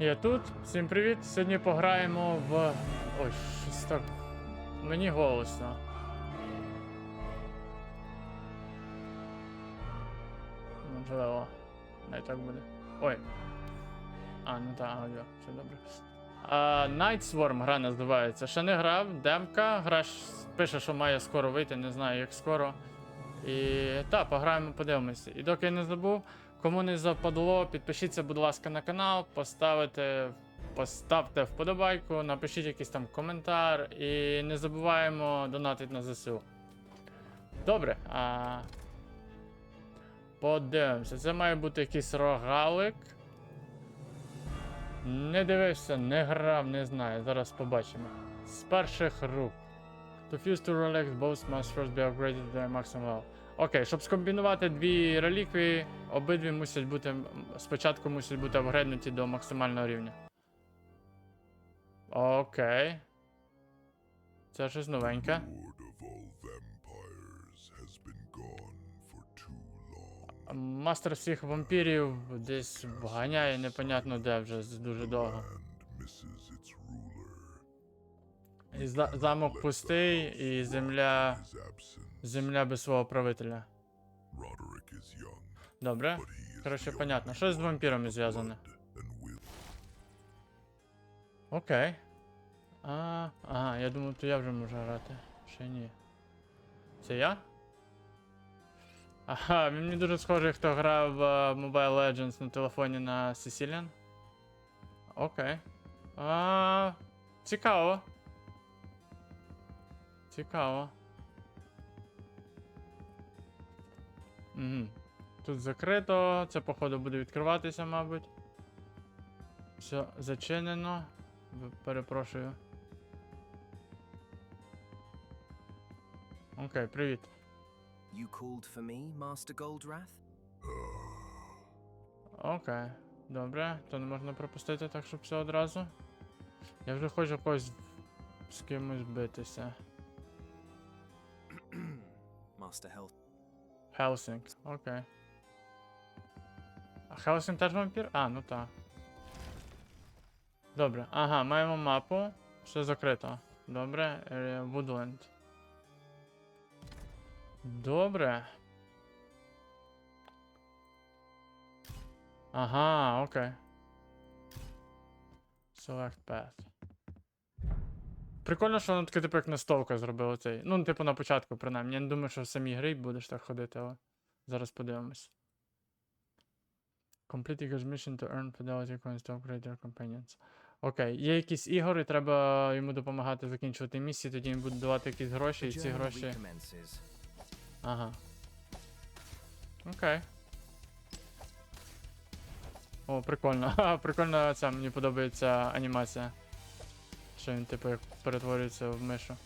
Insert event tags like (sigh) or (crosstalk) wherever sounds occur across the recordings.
Я тут. Всім привіт. Сьогодні пограємо в. Ой, щось так. Мені голосно. Можливо. Не так буде. Ой. А, ну так, аудіо, все добре. А, Night Swarm гра називається. Ще не грав, демка. Гра пише, що має скоро вийти, не знаю як скоро. І так, пограємо, подивимося. І доки я не забув, кому не западло, підпишіться, будь ласка, на канал, поставите, поставте вподобайку, напишіть якийсь там коментар і не забуваємо донатити на ЗСУ. Добре. А... Подивимося. Це має бути якийсь рогалик. Не дивився, не грав, не знаю. Зараз побачимо. З перших рук. To fuse two relics, both must first be upgraded to their maximum level. Окей, щоб скомбінувати дві реліквії, обидві мусять бути. Спочатку мусять бути апгрейднуті до максимального рівня. Окей. Це щось новеньке. Мастер всіх вампірів десь вганяє непонятно де вже дуже довго. І за- замок пустий, і земля. Земля без свого правителя. Добре? Коротше, понятно. Що з вампірами зв'язане? Окей. А, ага, я думав, то я вже можу грати. Ще ні. Це я? Ага, він мені дуже схожий, хто грав в е, Mobile Legends на телефоні на Sicilian. Окей. А, цікаво. Цікаво. Угу. Тут закрито, це походу буде відкриватися, мабуть. Все зачинено. Перепрошую. Окей, привіт. You called for me, Master Goldrath? Окей. Добре, то не можна пропустити так, щоб все одразу. Я вже хочу когось з кимось битися. (clears throat) Master Health. Хелсінг, окей. А Хелсінг теж вампір? А, ну так. Добре. Ага, маємо мапу. Все закрито. Добре. Area Woodland. Добре. Ага, окей. Select path. Прикольно, що воно таке, типу, як настовка зробило цей. Ну, типу, на початку, принаймні. Я не думаю, що в самій грі будеш так ходити, але зараз подивимось. Complete Eagle's mission to earn fidelity coins to upgrade your companions. Окей, є якісь ігори, треба йому допомагати закінчувати місії, тоді він буде давати якісь гроші, і ці гроші. Ага. Окей. О, прикольно. (laughs) Прикольно ця, мені подобається анімація. Що він, типу, як перетворюється в мишу.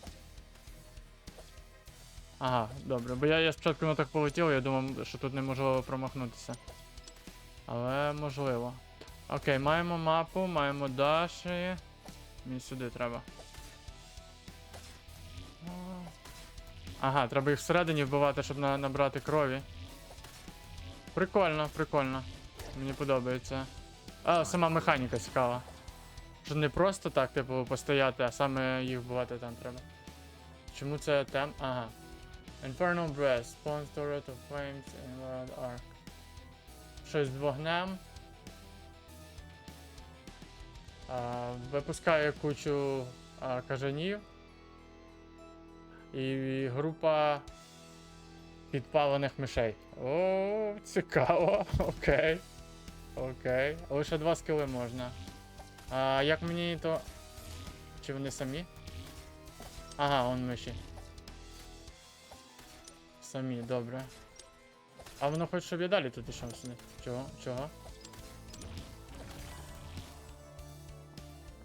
Ага, добре. Бо я, я спочатку на так полетів, я думав, що тут неможливо промахнутися. Але можливо. Окей, маємо мапу, маємо даші. Мені сюди треба. Ага, треба їх всередині вбивати, щоб на, набрати крові. Прикольно, прикольно. Мені подобається. А, сама механіка цікава. Що не просто так, типу, постояти, а саме їх вбивати там треба. Чому це тем? Ага. Infernal Breath, Spawn Storage of Flames and Wild Arc. Щось з вогнем. А, випускає кучу а, кажанів. І група підпалених мишей. О, цікаво. (laughs) Окей. Окей. Лише два скіли можна. А як мені то. Чи вони самі? Ага, он миші. Самі, добре. А воно хоче, щоб я далі тут ішов сюди. Чого? Чого?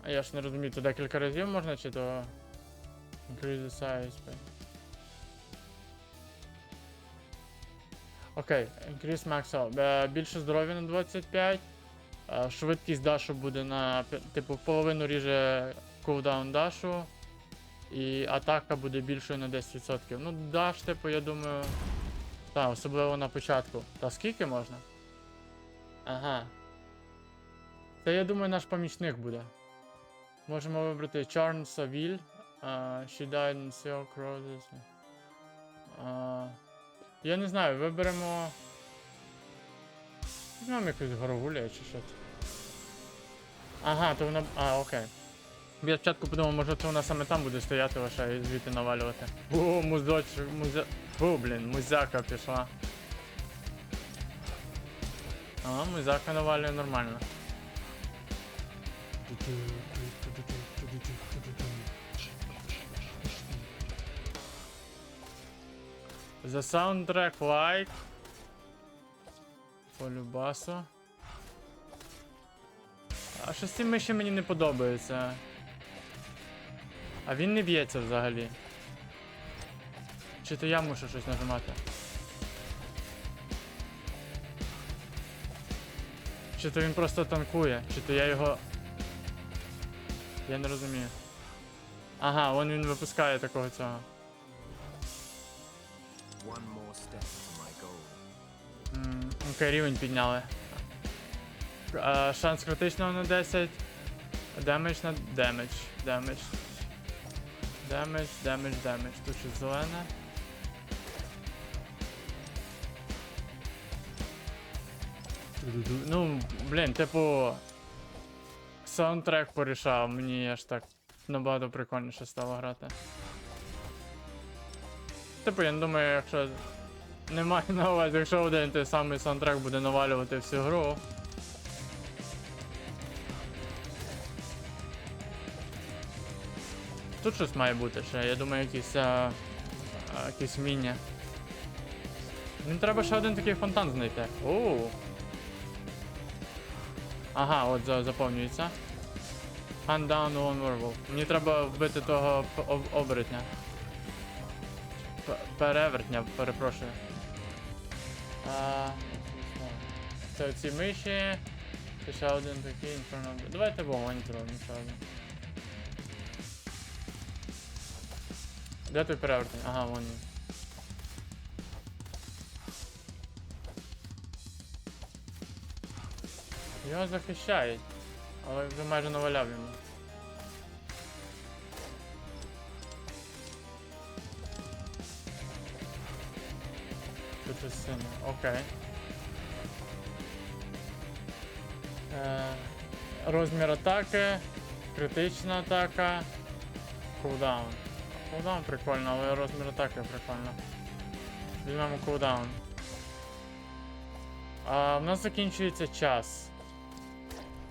А я ж не розумію, то декілька разів можна чи то. Increase the size. Окей, increase max health. Е, Більше здоров'я на 25. Е, Швидкість дашу буде на типу половину ріже кулдаун дашу. І атака буде більшою на 10%. Ну, даш, типу, я думаю. Так, особливо на початку. Та скільки можна? Ага. Та я думаю, наш помічник буде. Можемо вибрати Charn Saville. Uh, she died in Silk Roses. Uh, я не знаю, виберемо. Візьмемо якусь горогуля чи що це. Ага, то вона. А, окей. Я спочатку подумав, може це вона саме там буде стояти лише і звідти навалювати. О, музоч, музя... О, блін, музяка пішла. А, музяка навалює нормально. The soundtrack like. Полюбасу. А щось з цим миші мені не подобається. А він не б'ється взагалі. Чи то я мушу щось нажимати? Чи то він просто танкує, чи то я його. Я не розумію. Ага, вон він випускає такого цього. One more step Окей, рівень підняли. Шанс критичного на 10. Демедж на демедж. Демедж. Демедж, демедж, демедж. Тут щось зелене. Ну, блін, типу. Саундтрек порішав, мені аж так набагато прикольніше стало грати. Типу, я не думаю, якщо не маю на увазі, якщо один той самий саундтрек буде навалювати всю гру. Тут щось має бути ще, я думаю, якісь, а, а, якісь міні. Мені треба ще один такий фонтан знайти. Оу. Ага, от за- заповнюється. Hand down one werewolf. Мені треба вбити того оборотня. Перевертня, перепрошую. А, це ці миші. Це ще один такий інферно. Давайте вогонь зробимо ще один. Де той перевертень? Ага, вон він. Його захищають, але вже майже наваляв йому. Щось. Окей. Е, розмір атаки, критична атака, кулдаун. Кулдаун прикольно, але розмір атаки прикольно. Візьмемо кулдаун. А в нас закінчується час.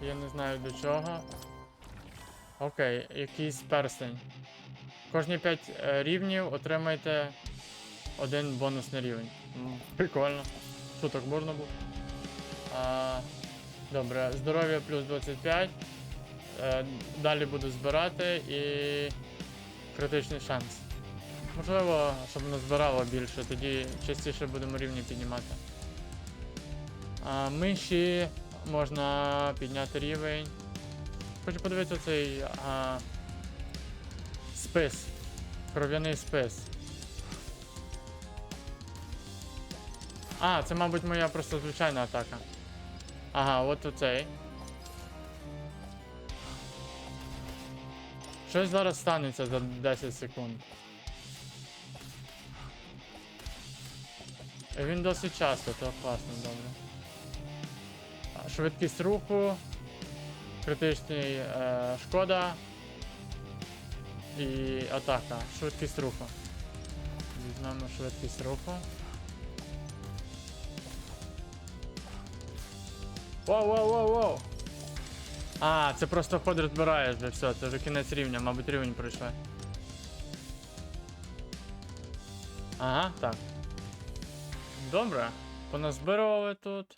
Я не знаю до чого. Окей, якийсь перстень. Кожні 5 рівнів отримаєте один бонусний рівень. Прикольно. Шуток можна був. А, добре, здоров'я плюс 25. Е, далі буду збирати і критичний шанс. Можливо, щоб назбирало більше, тоді частіше будемо рівні піднімати. А, миші можна підняти рівень. Хочу подивитися цей а, спис. Кров'яний спис. А, це, мабуть, моя просто звичайна атака. Ага, от оцей. Щось зараз станеться за 10 секунд. Він досить часто, то класно, добре. Швидкість руху, критичний е, шкода і атака. Швидкість руху. Візьмемо швидкість руху. Воу, воу, воу, воу. А, це просто ход розбираєш вже все, це вже кінець рівня, мабуть, рівень пройшли. Ага, так. Добре. Поназбирували тут.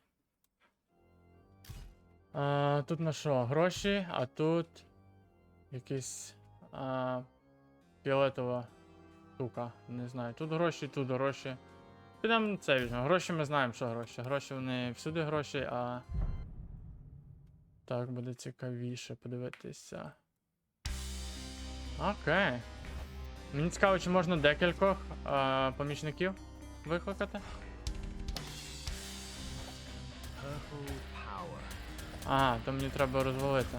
А, тут на що? Гроші, а тут якийсь а, фіолетова штука. Не знаю. Тут гроші, тут гроші. Підемо це візьмемо. Гроші ми знаємо, що гроші. Гроші вони всюди гроші, а. Так, буде цікавіше подивитися. Окей. Мені цікаво, чи можна декількох е помічників викликати. Ага, то мені треба розвалити.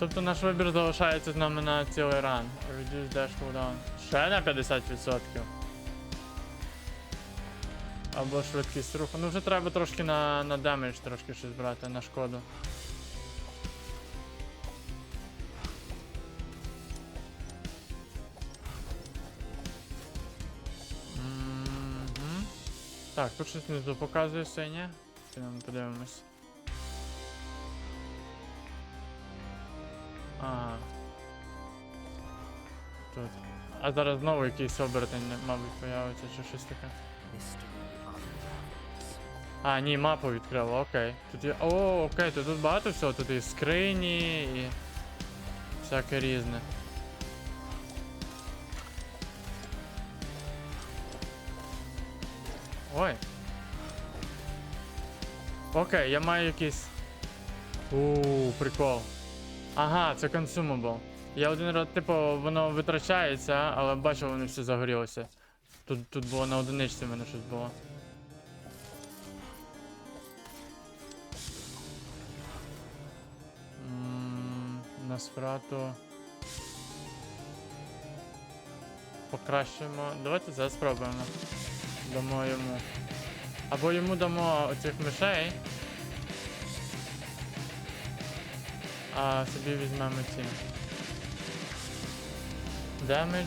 Тобто наш вибір залишається з нами на цілий ран. Reduce dash cooldown. Ще на 50%. Або швидкість руху. Ну вже треба трошки на, на демедж трошки щось брати, на шкоду. Мгм. Так, тут щось внизу показує синє. Підемо подивимось. А зараз знову якийсь обертень, мабуть, появиться чи щось таке. А, ні, мапу відкрило, окей. Тут є. О, окей, тут багато всього, тут і скрині, і. Всяке різне. Ой. Окей, я маю якийсь. Ууу, прикол. Ага, це consumable. Я один раз, типу, воно витрачається, але бачив, воно все загорілося. Тут, тут було на одиничці в мене щось було. На спрату. Покращимо. Давайте це спробуємо. Дамо йому. Або йому дамо оцих мишей. А собі візьмемо ці. Damage.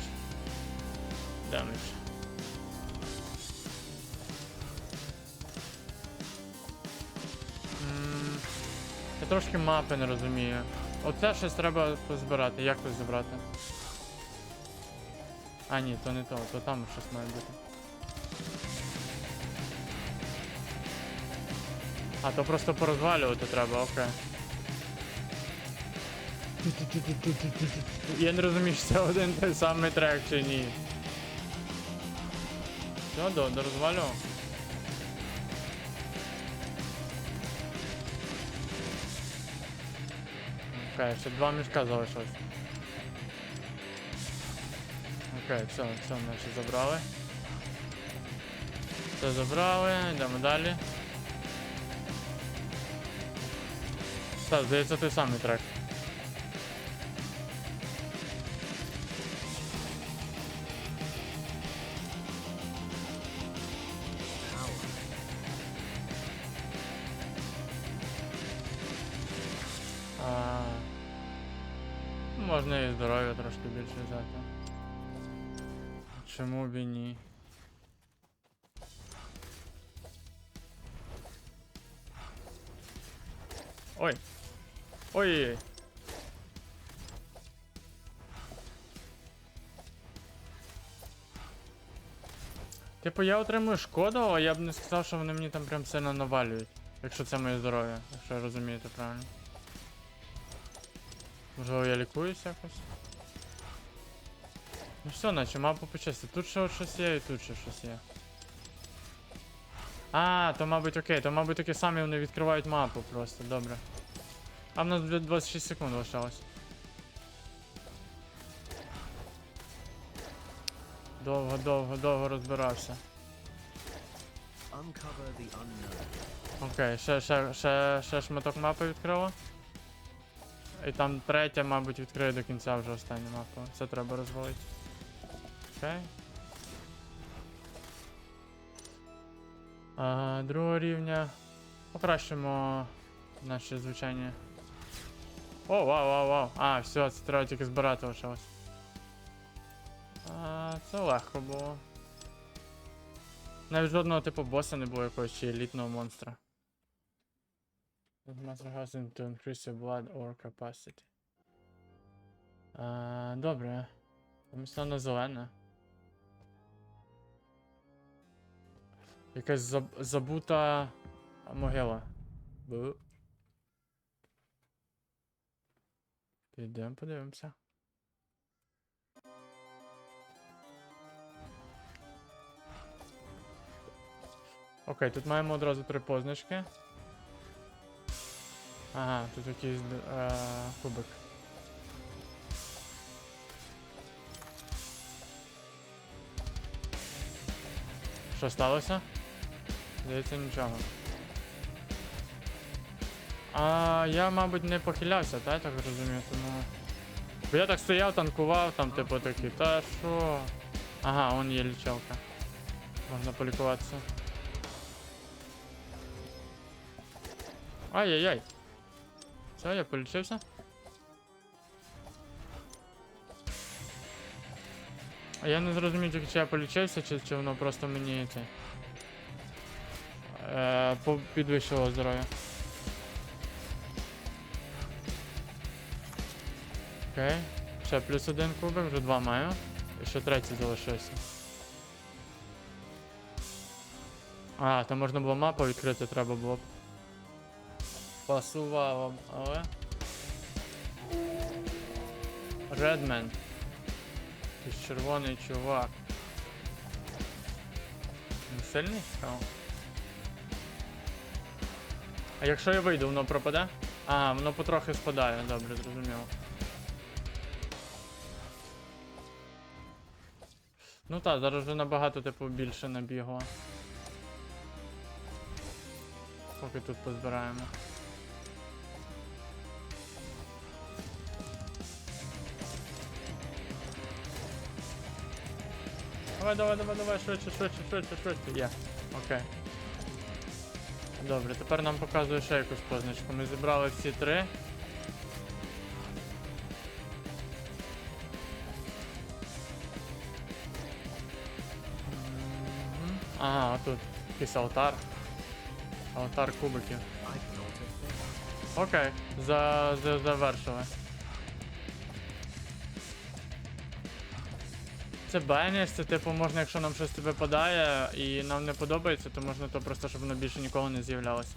М, Я трошки мапи не розумію. Оце щось треба позбирати. Як тут забрати? А, ні, то не то, то там щось має бути. А, то просто порозвалювати треба, окей. Я не розумію, чи це один той самий трек чи ні. Все, до, до розвалював. Окей, ще два мішка залишилось. Окей, все, все, ми ще забрали. Все забрали, йдемо далі. Так, здається, той самий трек. Здоров'я трошки більше взяти. Чому б і ні? Ой. Ой. Типу я отримую шкоду, а я б не сказав, що вони мені там прям сильно навалюють. Якщо це моє здоров'я, якщо я розумію це правильно. Можливо, я лікуюсь якось. Ну все, наче мапу почисти. Тут ще щось є і тут ще щось є. А, то мабуть окей, то мабуть такі самі вони відкривають мапу просто, добре. А в нас 26 секунд лишалось. Довго, довго, довго розбирався. Окей, ще, ще, ще, ще шматок мапи відкрило. І там третя, мабуть, відкриє до кінця вже останню мапу. Це треба розвалити. Окей. А, другого рівня. Покращимо наші звичайні. О, вау, вау, вау. А, все, це треба тільки збирати лишилось. Це легко було. Навіть жодного типу боса не було якогось чи елітного монстра. To increase your blood or capacity. А, добре. Там стане зелене. Якась заб... забута могила. Бу. Підемо, подивимося. Окей, тут маємо одразу три позначки. Ага, тут якийсь е, кубик. Що сталося? Здається, нічого. А я, мабуть, не похилявся, так, так розумію, тому. Бо я так стояв, танкував, там, типу, такий, та що? Ага, вон є лічалка. Можна полікуватися. Ай-яй-яй. Все, я полічився. А я не зрозумів, чи я полічився, чи, чи воно просто мені це. Е, підвищило здоров'я. Окей. Ще плюс один кубик, вже два маю. І ще третій залишився. А, там можна було мапу відкрити, треба було б. Пасувало, але. Якийсь червоний чувак. Він сильний? А якщо я вийду, воно пропаде? А, воно потрохи спадає, добре, зрозуміло. Ну так, зараз вже набагато типу більше набігло. Поки тут позбираємо. Давай, давай, давай, давай, швидше, швидше, швидше, швидше. Є. Окей. Добре, тепер нам показує ще якусь позначку. Ми зібрали всі три. Ага, тут якийсь алтар. Алтар кубиків. Окей, за, за, завершили. Це беніс, це типу можна, якщо нам щось випадає і нам не подобається, то можна то просто, щоб воно більше ніколи не з'являлося.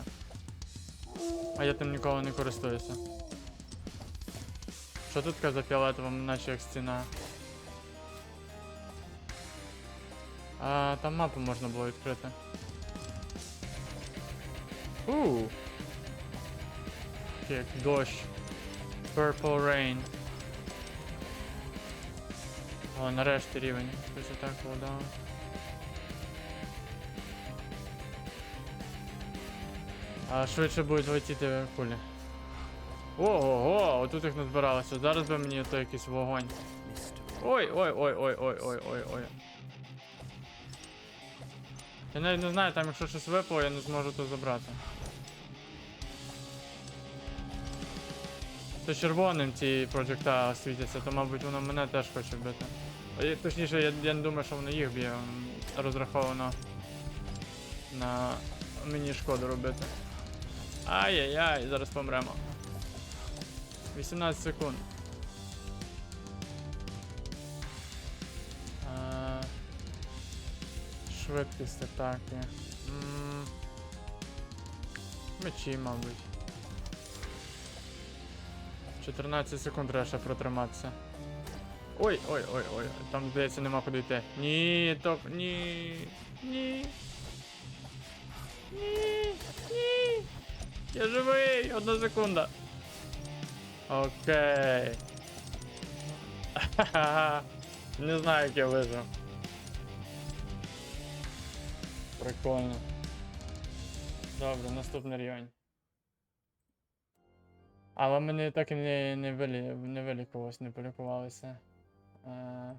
А я тим ніколи не користуюся. Що тут за фіолетовим, наче як стіна? А, там мапу можна було відкрити. Ууу. Як дощ. Purple Rain. О, нарешті рівень. Щось отак вода. А швидше будуть летіти кулі. Ого, отут їх назбиралося. Зараз би мені то якийсь вогонь. Ой, ой, ой, ой, ой, ой, ой, ой. Я навіть не знаю, там якщо щось випало, я не зможу то забрати. Це червоним ці проджекта світяться, то мабуть воно мене теж хоче бити. А Точніше, я, я не думаю, що воно їх б'є. Розраховано на мені шкоду робити. Ай-яй-яй, зараз помремо. 18 секунд. А, Швидкість атаки. М, Мечі, мабуть. 14 секунд треба ще протриматися. Ой, ой, ой, ой, там здається нема куди йти. Ні, топ, ні. Ні. Ні. Ні. Я живий! Одна секунда. Окей. Ха-ха-ха. (laughs) Не знаю, як я вижив. Прикольно. Добре, наступний рівень. Але ми так і не, не, вилі, не вилікувалися, не полікувалися. Е,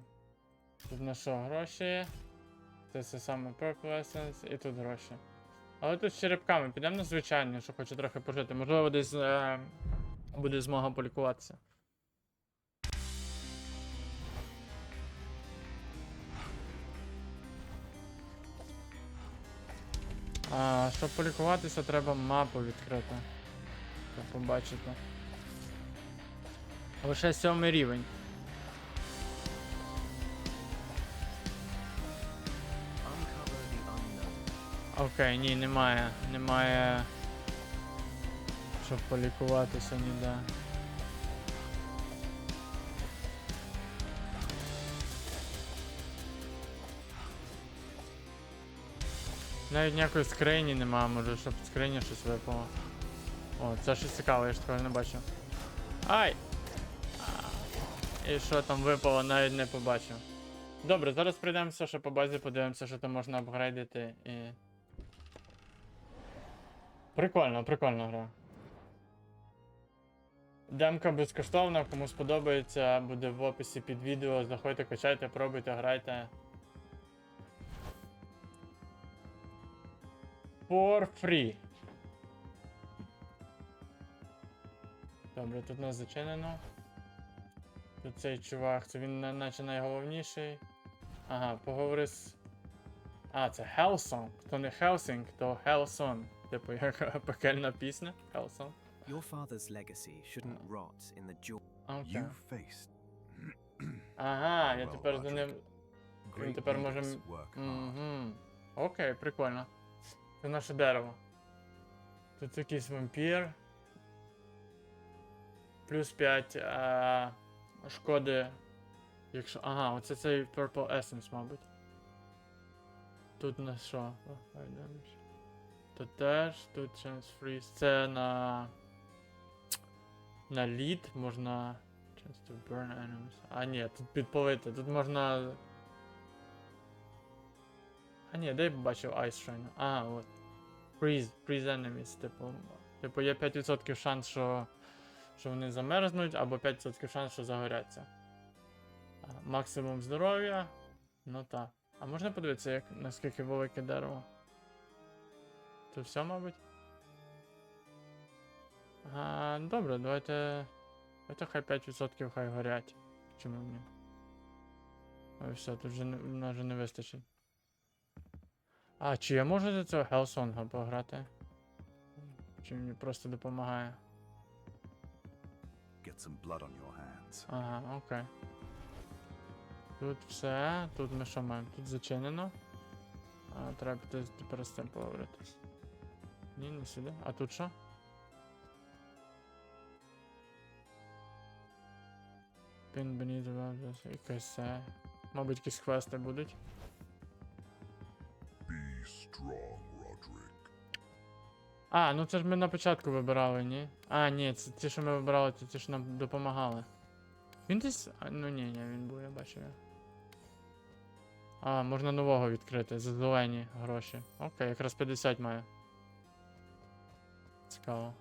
тут на що гроші? Це все саме Purple Essence і тут гроші. Але тут з черепками підемо на звичайні, що хочу трохи пожити. Можливо, десь е, буде змога полікуватися. А, щоб полікуватися, треба мапу відкрити. Щоб побачити. Лише сьомий рівень. Окей, ні, немає. Немає. Щоб полікуватися ніде. Навіть ніякої скрині немає, може, щоб скрині щось випало. О, це щось цікаве, я ж такого не бачив. Ай! І що там випало, навіть не побачив. Добре, зараз пройдемося ще по базі, подивимося, що там можна апгрейдити і. Прикольно, прикольна гра. Демка безкоштовна, кому сподобається, буде в описі під відео. Заходьте, качайте, пробуйте, грайте. For free. Добре, тут нас зачинено. Тут цей чувак, це він наче найголовніший. Ага, поговори з. А, це Hellsong. То не Helsing, то Hellsong. Типу, як (laughs) пекельна пісня. Hellsong. Your father's legacy shouldn't rot in the jaw. Окей. You faced. Ага, я тепер за ним. Great тепер може. Угу. Окей, прикольно. Це наше дерево. Тут якийсь вампір. Плюс 5 а, шкоди. Якщо. Ага, оце цей Purple Essence, мабуть. Тут на що? О, Тут теж, тут Chance Freeze. Це на. На лід можна. Chance to burn enemies. А ні, тут підпалити. Тут можна. А ні, де я побачив Ice Shrine? А, от. Freeze, freeze enemies, типу. Типу, є 5% шанс, що, що вони замерзнуть, або 5% шанс, що загоряться. Максимум здоров'я. Ну так. А можна подивитися, як, наскільки велике дерево? Це все, мабуть? А, добре, давайте. Давайте хай 5% хай горять. Чому ні? Ой, все, тут вже не, нас вже не вистачить. А, чи я можу за цього Хелсонга пограти? Чи мені просто допомагає? Get some blood on your hands. Ага, окей. Тут все, тут ми що маємо? Тут зачинено. А, треба піти тепер з цим поговорити. Ні, не сюди. А тут що? Пін the waves, якесь це. Мабуть, якісь квести будуть. Be strong, Roderick. А, ну це ж ми на початку вибирали, ні? А, ні, це ті, що ми вибирали, це ті, що нам допомагали. Він десь. А, ну ні, ні, він був, я бачив. А, можна нового відкрити за зелені гроші. Окей, якраз 50 має. Цікаво.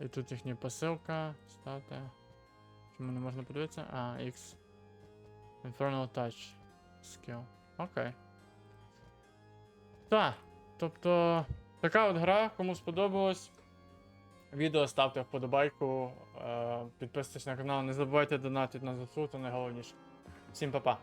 І тут їхня посилка. Ставте. Чому не можна подивитися? А, X. Infernal Touch. Skill. Окей. Так. Тобто. Така от гра, кому сподобалось. Відео ставте вподобайку, е, підписуйтесь на канал, не забувайте донатити на ЗСУ, це найголовніше. Всім па-па.